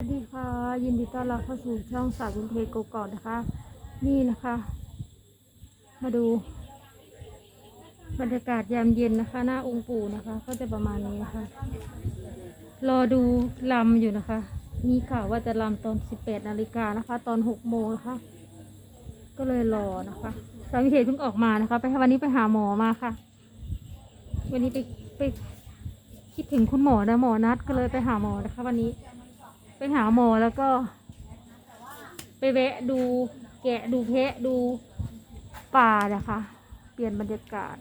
สวัสดีค่ะ ยินดีต้อนรับเข้าสู่ช่องสาววินเทโกก่อนนะคะ นี่นะคะ มาดู บรรยากาศยามเย็นนะคะ หน้าองค์ปู่นะคะ ก็จะประมาณนี้นะคะ รอดูลำอยู่นะคะ มีข่าวว่าจะลำตอน 18นาฬิกานะคะ ตอน 6 โมงนะคะ ก็เลยรอนะคะสาววินเทเพิ่งออกมานะคะ ไปวันนี้ไปหาหมอมาค่ะ วันนี้ไปไปคิดถึงคุณหมอนะหมอนัดก็เลยไปหาหมอนะคะ วันนี้ ไปหาหมอแล้วก็ ไปแวะดูแกะดูแพะดูป่านะคะ เปลี่ยนบรรยากาศ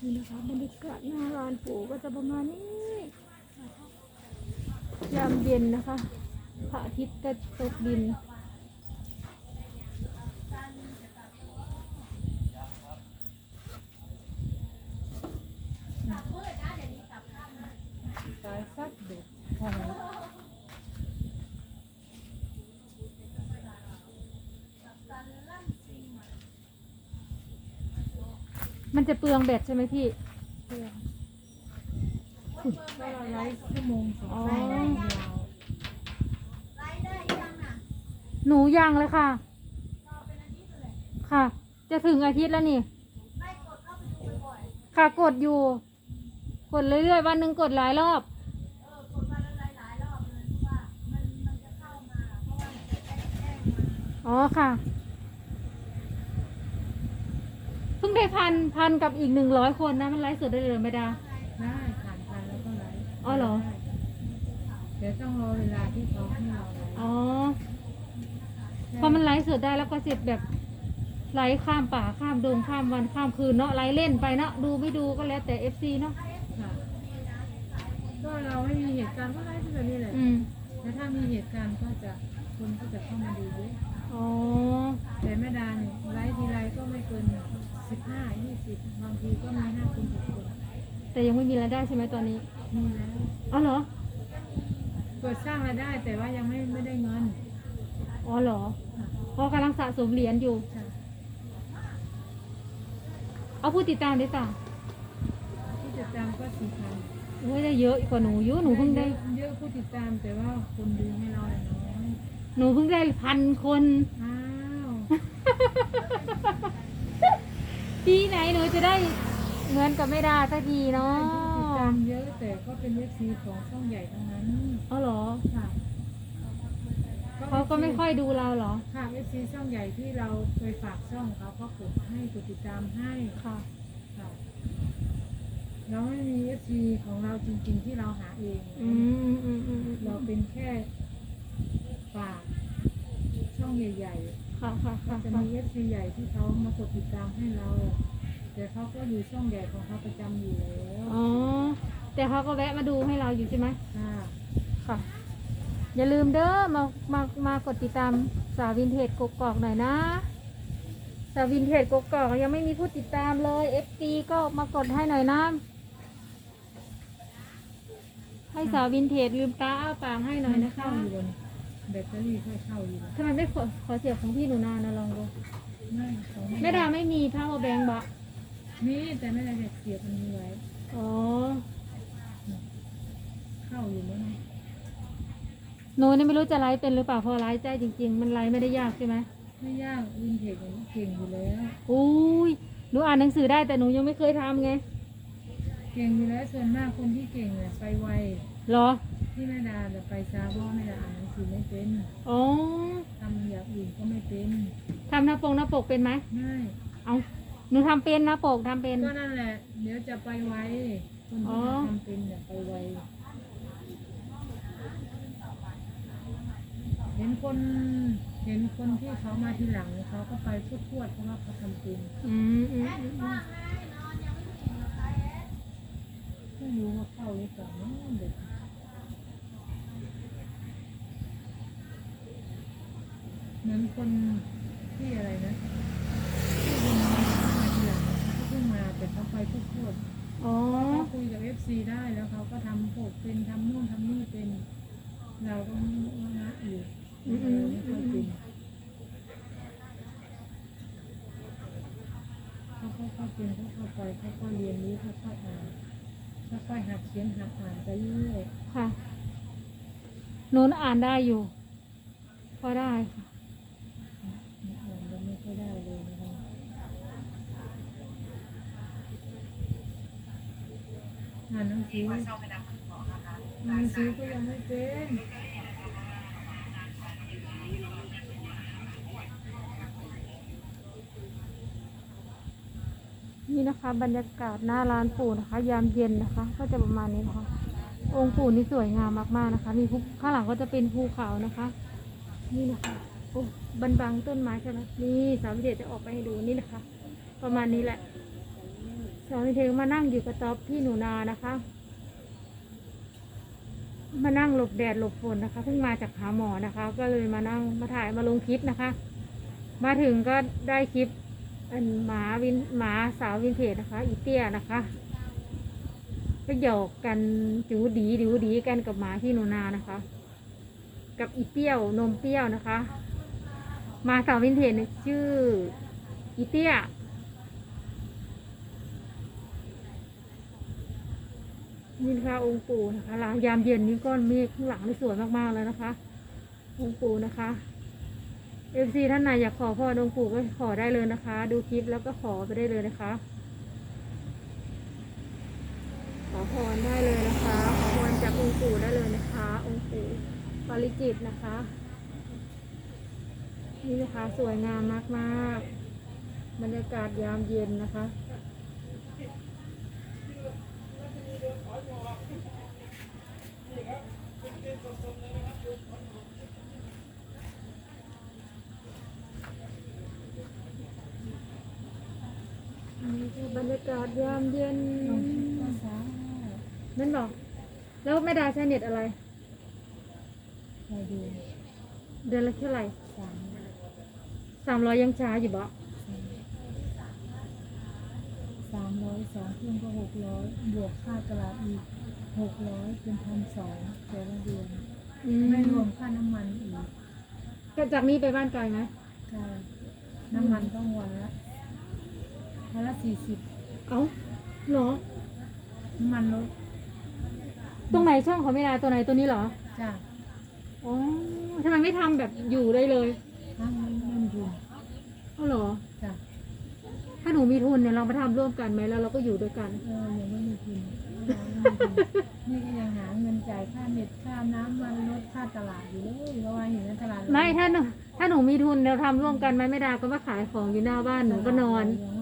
นี่นะคะบรรยากาศหน้าร้านปู่ก็จะประมาณนี้ยามเย็นนะคะพระอาทิตย์ก็ตกดิน ตายสักเด็กพอแล้วมันจะเปลืองแบตใช่ไหมพี่ก็เราไลฟ์ชั่วโมงสองอ๋อชั่วโมงยาวหนูยังเลยค่ะ ค่ะ จะถึงอาทิตย์แล้วนี่ ค่ะกดอยู่ กดเรื่อยๆวันหนึ่งกดหลายรอบ อ๋อค่ะ เพิ่งได้พันพันกับอีกหนึ่งร้อยคนนะ มันไลฟ์สดได้เลยไม่ได้ ได้ผ่านไปแล้วก็ไลฟ์อ๋อเหรอ ได้เดี๋ยวต้องรอเวลาที่เขาให้เราไลฟ์อ๋อ พอมันไลฟ์สดได้แล้วก็เสร็จแบบไลฟ์ข้ามป่าข้ามดงข้ามวันข้ามคืนเนาะไลฟ์เล่นไปเนาะดูไม่ดูก็แล้วแต่เอฟซีเนาะค่ะก็เราไม่มีเหตุการณ์ก็ไลฟ์แบบนี้แหละอืมแต่ถ้ามีเหตุการณ์ก็จะคนก็จะเข้ามาดูเยอะ อ๋อ แต่แม่ดาเนี่ยไลฟ์ทีไรก็ไม่เกินสิบห้ายี่สิบบางทีก็มีห้าคนหกคนแต่ยังไม่มีรายได้ใช่ไหมตอนนี้มีแล้วอ๋อเหรอ เปิดสร้างรายได้แต่ว่ายังไม่ไม่ได้เงินอ๋อเหรอค่ะเพราะกำลังสะสมเหรียญอยู่ ค่ะเอาผู้ติดตามได้ต่างผู้ติดตามก็สี่พัน ไม่ได้เยอะกว่าหนูเยอะหนูเพิ่งได้ เยอะผู้ติดตามแต่ว่าคนดูให้เราเนี่ยน้อย หนูเพิ่งได้พันคน อ้าวปีไหนหนูจะได้เหมือนกับไม่ได้สักทีเนาะผู้ติดตามเยอะแต่ก็เป็นเอฟซีของช่องใหญ่ทั้งนั้นอ๋อเหรอ ค่ะเขาก็ไม่ค่อยดูเราเหรอ ค่ะเอฟซีช่องใหญ่ที่เราเคยฝากช่องเขาก็กดให้กดติดตามให้ค่ะ ค่ะเราไม่มีเอฟซีของเราจริงๆที่เราหาเอง อืมอืมอืมอืมเราเป็นแค่ ฝากช่องใหญ่ๆค่ะค่ะค่ะจะมีเอฟซีใหญ่ที่เขามากดติดตามให้เรา แต่เขาก็อยู่ช่องใหญ่ของเขาประจำอยู่แล้วอ๋อ แต่เขาก็แวะมาดูให้เราอยู่ใช่ไหม ค่ะค่ะ อย่าลืมเด้อมามามากดติดตามสาววินเทจกกอกหน่อยนะ สาววินเทจกกอกยังไม่มีผู้ติดตามเลย FP ก็มากดให้หน่อยนะ ให้สาววินเทจลืมตาอ้าปากให้หน่อยนะคะเข้าอยู่บน แบตเตอรี่ค่อยเข้าอยู่ทำไมไม่ขอขอเสียบของพี่หนูนานะลองดูไม่ของแม่ดาไม่มี power bank บะมีแต่ไม่ได้เสียบมันมีไว้ อ๋อเข้าอยู่แล้วนะหนูนี่ไม่รู้จะไลฟ์เป็นหรือเปล่าเพอไลฟ์ใจจริง ๆ มันไลฟ์ไม่ได้ยากใช่ไหมไม่ยากวินเทจเก่งอยู่แล้ว อุ้ยหนูอ่านหนังสือได้แต่หนูยังไม่เคยทำไงเก่งอยู่แล้วส่วนมากคนที่เก่งเนี่ยไปไว เหรอ ที่แม่ดาแต่ไปช้าเพราะว่าแม่ดาอ่านหนังสือไม่เป็นอ๋อทำอย่างอื่นก็ไม่เป็นทำหน้าปกหน้าปกเป็นไหมไม่เอาหนูทำเป็นหน้าปกทำเป็น ก็นั่นแหละ เดี๋ยวจะไปไวคนอ๋ที่อทำเป็นเนี่ยไปไวเห็นคนเห็นคนที่เขามาทีหลังเขาก็ไปพูดพวดๆเพราะว่าเขาทำเป็นอืมอืมอืมอืมไม่รู้ว่าเข้าหรือเปล่าเนอะเด็ก เหมือนคนที่อะไรนะที่เพิ่งมาทีหลังเขาเพิ่งมาแต่เขาไปพูดพวดๆอ๋อ เขาคุยกับเอฟซีได้แล้วเขาก็ทำพวกเป็นทำนู่นทำนี่เป็น เราก็ไม่รู้นะอยู่อืมอืม ไม่ค่อยเป็นเขาค่อยๆเป็นค่อยๆไปค่อยๆเรียนรู้ค่อยๆอ่านค่อยๆหัดเขียนหัดอ่านไปเรื่อยค่ะหนูอ่านได้อยู่ พอได้ค่ะ ๆอ่านยังไม่ค่อยได้เลยนะคะ อ่านหนังสืออ่านหนังสือก็ยังไม่เป็นนี่นะคะบรรยากาศหน้าร้านปู่นะคะ ยามเย็นนะคะ ก็จะประมาณนี้นะคะ องค์ปู่นี่สวยงามมากๆนะคะ มีภูข้างหลังก็จะเป็นภูเขานะคะ นี่นะคะโอ้บันบังต้นไม้ใช่ไหมนี่สาววิเดชจะออกไปให้ดูนี่นะคะ ประมาณนี้แหละ สาววิเทมานั่งอยู่กระต๊อบที่หนูนานะคะ มานั่งหลบแดดหลบฝนนะคะเพิ่งมาจากหาหมอนะคะ ก็เลยมานั่งมาถ่ายมาลงคลิปนะคะ มาถึงก็ได้คลิปอันหมาวินหมาสาววินเทจนะคะ อีเตี้ยนะคะก็หยอกกันจูดีดิวดีกันกับหมาที่หนูนานะคะ กับอีเปี้ยวนมเปี้ยวนะคะหมาสาววินเทจชื่ออีเตี้ย นี่นะคะองค์ปู่นะคะหลังยามเย็นนี้ก้อนเมฆข้างหลังนี่สวยมากๆเลยนะคะ องค์ปู่นะคะเอฟซีท่านไหนอยากขอพรองค์ปู่ก็ขอได้เลยนะคะ ดูคลิปแล้วก็ขอไปได้เลยนะคะ ขอพรได้เลยนะคะ ขอพรจากองค์ปู่ได้เลยนะคะ องค์ปู่ปริจิตนะคะ นี่นะคะสวยงามมากๆ บรรยากาศยามเย็นนะคะ นี่คือบรรยา กาศยามเย็นลองคิดภาษานั่นบอกแล้วแม่ดาใช้เน็ตอะไรใครดูเดือนละเท่าไหร่สามสามร้อยยังช้าอยู่บ่สามร้อยสองเครื่องก็หกร้อยบวกค่าตลาดอีกหกร้อยเป็นพันสองแต่ละเดือนอืไม่รวมค่าน้ำมันอีกก็จากนี้ไปบ้านไกลไหมค่าน้ำมันต้องวันละวันละสี่สิบ เอ้าเหรอน้ำมันรถตรงไหนช่องของแม่ดาตัวไหนตัวนี้เหรอ จ้ะอ๋อทำไมไม่ทำแบบอยู่ได้เลยน้ำมันเงินทุนเอ้าเหรอ จ้ะถ้าหนูมีทุนเนี่ยเรามาทำร่วมกันไหมแล้วเราก็อยู่ด้วยกัน เออยังไม่มีทุนนี่ก็ยังหาเงินจ่ายค่าเน็ตค่าน้ำมันรถค่าตลาดอยู่เลยเพราะว่าอยู่ในตลาดไม่ถ้าหนูถ้าหนูมีทุนเราทำร่วมกันไหมแม่ดาก็มาขายของอยู่หน้าบ้านหนูก็นอน ยัง